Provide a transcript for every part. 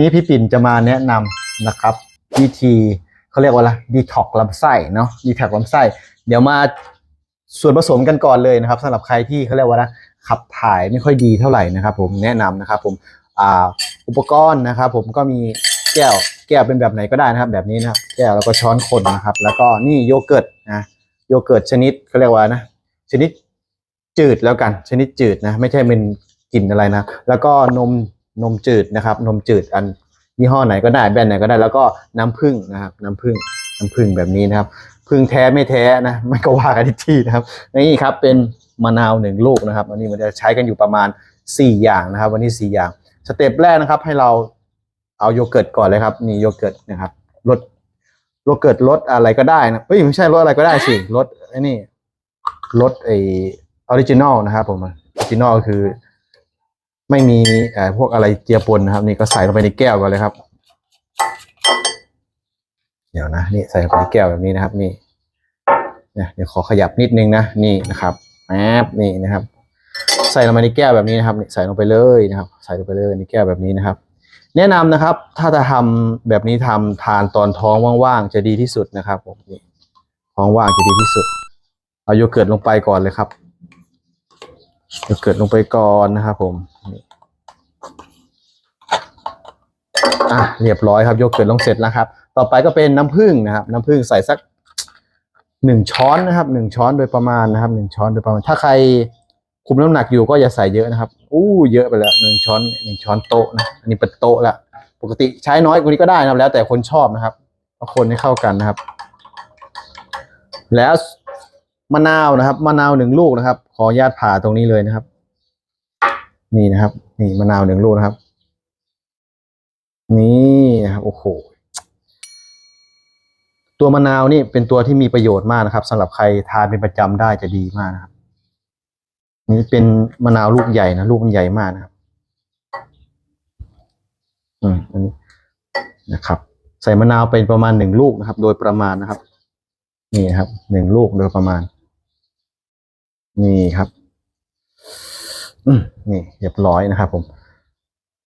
นี้พี่ปิ่นจะมาแนะนำนะครับ วิธีเขาเรียกว่าอะไรดีท็อกลำไส้เนาะดีท็อกลำไส้ เดี๋ยวมาส่วนผสมกันก่อนเลยนะครับสำหรับใครที่เขาเรียกว่านะขับถ่ายไม่ค่อยดีเท่าไหร่นะครับ ผมแนะนำนะครับผมอ,อุปกรณ์นะครับ ผมก็มีแก้วแก้วเป็นแบบไหนก็ได้นะครับ แบบนี้นะครับแก้วแล้วก็ช้อนคนนะครับ แล้วก็นี่โยเกิร์ตนะโยเกิร์ตชนิดเขาเรียกว่านะชนิดจืดแล้วกัน ชนิดจืดนะ ไม่ใช่เป็นกลิ่นอะไรนะ แล้วก็นม นมจืดนะครับ นมจืดอันยี่ห้อไหนก็ได้แบรนด์ไหนก็ได้แล้วก็น้ำผึ้งนะครับ น้ำผึ้งน้ำผึ้งแบบนี้นะครับผึ้งแท้ไม่แท้นะไม่ก็ว่ากันที่นะครับนี่ครับเป็นมะนาวหนึ่งลูกนะครับอันนี้มันจะใช้กันอยู่ประมาณสี่อย่างนะครับ วันนี้สี่อย่างสเต็ปแรกนะครับ ให้เราเอาโยเกิร์ตก่อนเลยครับนี่โยเกิร์ตนะครับรสโยเกิร์ตรสอะไรก็ได้นะเอ้ยไม่ใช่รสอะไรก็ได้สิรสไอ้นี่รสไอออริจินอลนะครับผมออริจินอลคือ ไม่มีเอ่อพวกอะไรเจียปนนะครับ นี่ก็ใส่ลงไปในแก้วก่อนเลยครับ เดี๋ยวนะนี่ใส่ลงไปในแก้วแบบนี้นะครับ นี่เนี่ยเดี๋ยวขอขยับนิดนึงนะนี่นะครับแอบนี่นะครับ ใส่ลงไปในแก้วแบบนี้นะครับใส่ลงไปเลยนะครับ ใส่ลงไปเลยในแก้วแบบนี้นะครับ แนะนำนะครับ ถ้าจะทำแบบนี้ทำทานตอนท้องว่างๆจะดีที่สุดนะครับผมนี่ท้องว่างจะดีที่สุด เอาโยเกิร์ตลงไปก่อนเลยครับโยเกิร์ตลงไปก่อนนะครับผมนี่ อะเรียบร้อยครับโยเกิร์ตลงเสร็จแล้วครับ ต่อไปก็เป็นน้ำผึ้งนะครับ น้ำผึ้งใส่สักหนึ่งช้อนนะครับหนึ่งช้อนโดยประมาณนะครับหนึ่งช้อนโดยประมาณ ถ้าใครคุมน้ำหนักอยู่ก็อย่าใส่เยอะนะครับอู้เยอะไปแล้วหนึ่งช้อนหนึ่งช้อนโต๊ะนะอันนี้เป็นโต๊ะละปกติใช้น้อยกว่านี้ก็ได้นะครับ แล้วแต่คนชอบนะครับเอาคนให้เข้ากันนะครับ แล้วมะนาวนะครับมะนาวหนึ่งลูกนะครับ ขอญาตผ่าตรงนี้เลยนะครับ นี่นะครับ นี่มะนาวหนึ่งลูกนะครับ นี่นะครับโอ้โหตัวมะนาวนี่เป็นตัวที่มีประโยชน์มากนะครับสำหรับใครทานเป็นประจำได้จะดีมากนะครับ นี่เป็นมะนาวลูกใหญ่นะลูกมันใหญ่มากนะครับ อืมอันนี้นะครับ ใส่มะนาวเป็นประมาณหนึ่งลูกนะครับ โดยประมาณนะครับ นี่ครับหนึ่งลูกโดยประมาณ นี่ครับ อืมนี่เรียบร้อยนะครับผม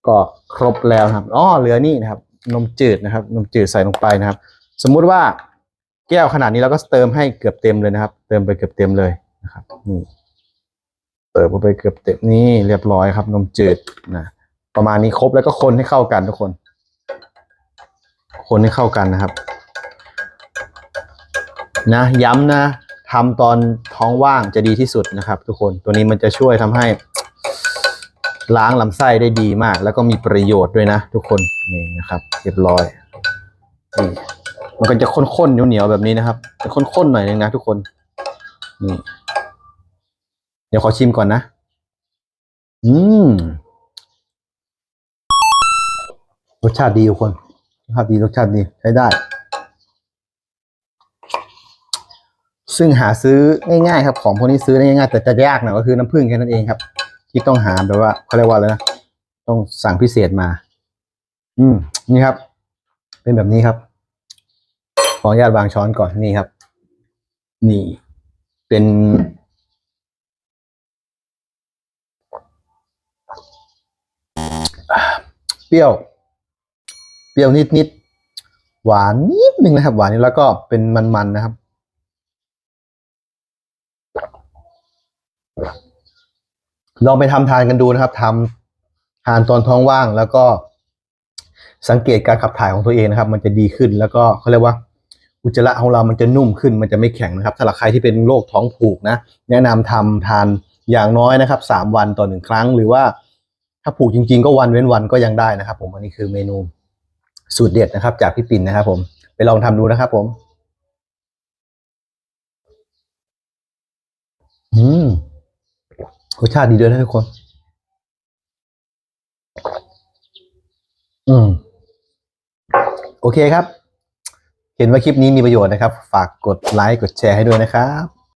ก็ครบแล้วครับอ๋อเหลือนี่นะครับ นมจืดนะครับ นมจืดใส่ลงไปนะครับ สมมุติว่าแก้วขนาดนี้เราก็เติมให้เกือบเต็มเลยนะครับ เติมไปเกือบเต็มเลยนะครับนี่เติมไปเกือบเต็มนี่เรียบร้อยครับ นมจืดนะประมาณนี้ครบแล้วก็คนให้เข้ากันทุกคน คนให้เข้ากันนะครับ นะ ย้ำนะทำตอนท้องว่างจะดีที่สุดนะครับ ทุกคนตัวนี้มันจะช่วยทำให้ ล้างลำไส้ได้ดีมาก แล้วก็มีประโยชน์ด้วยนะ ทุกคนนี่นะครับ เรียบร้อยนี่มันก็จะข้นๆเหนียวๆแบบนี้นะครับจะข้นๆหน่อยนึงนะทุกคนนี่เดี๋ยวขอชิมก่อนนะ อืมรสชาติดีทุกคนรสชาติดีรสชาติดีใช้ได้ ซึ่งหาซื้อง่ายๆ ครับ ของพวกนี้ซื้อได้ง่ายๆแต่จะยากหน่อยก็คือน้ำผึ้งแค่นั้นเองครับ ที่ต้องหาแบบว่าเขาเรียกว่าอะไรนะต้องสั่งพิเศษมา อืม นี่ครับ เป็นแบบนี้ครับ ขออนุญาตวางช้อนก่อนนี่ครับ นี่ เป็น เปรี้ยว เปรี้ยวนิดๆหวานนิดนึงนะครับ หวานนิดแล้วก็เป็นมันๆนะครับ ลองไปทำทานกันดูนะครับทำทานตอนท้องว่างแล้วก็สังเกตการขับถ่ายของตัวเองนะครับ มันจะดีขึ้นแล้วก็เขาเรียกว่า อุจจาระของเรามันจะนุ่มขึ้น มันจะไม่แข็งนะครับสำหรับใครที่เป็นโรคท้องผูกนะ แนะนำทำทานอย่างน้อยนะครับสามวันต่อหนึ่งครั้ง หรือว่าถ้าผูกจริง ๆ ก็วันเว้นวันก็ยังได้นะครับ ผมอันนี้คือเมนูสูตรเด็ดนะครับ จากพี่ปิ่นนะครับ ผมไปลองทำดูนะครับ ผม อืม รสชาติดีด้วยนะทุกคน อืม โอเคครับ เห็นว่าคลิปนี้มีประโยชน์นะครับ ฝากกดไลค์กดแชร์ให้ด้วยนะครับ